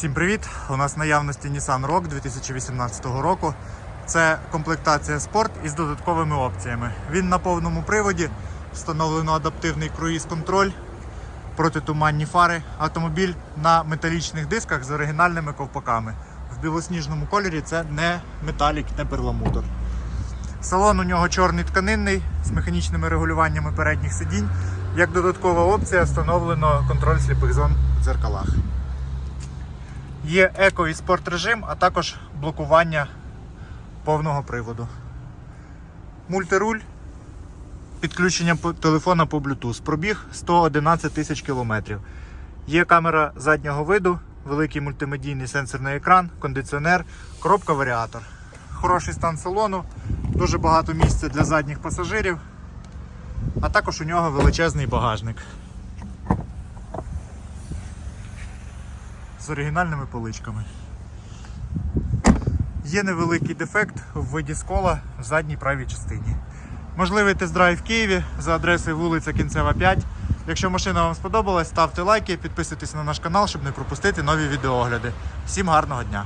Всім привіт! У нас наявності Nissan Rogue 2018 року. Це комплектація спорт із додатковими опціями. Він на повному приводі, встановлено адаптивний круїз-контроль, протитуманні фари, автомобіль на металічних дисках з оригінальними ковпаками. В білосніжному кольорі це не металік, не перламутр. Салон у нього чорний тканинний з механічними регулюваннями передніх сидінь. Як додаткова опція встановлено контроль сліпих зон в дзеркалах. Є еко і спорт режим, а також блокування повного приводу. Мультируль, підключення телефона по Bluetooth. Пробіг 111 тисяч кілометрів. Є камера заднього виду, великий мультимедійний сенсорний екран, кондиціонер, коробка варіатор. Хороший стан салону, дуже багато місця для задніх пасажирів, а також у нього величезний багажник. З оригінальними поличками. Є невеликий дефект в виді скола в задній правій частині. Можливий тест-драйв в Києві за адресою вулиця Кінцева 5. Якщо машина вам сподобалась, ставте лайки, підписуйтесь на наш канал, щоб не пропустити нові відеоогляди. Всім гарного дня!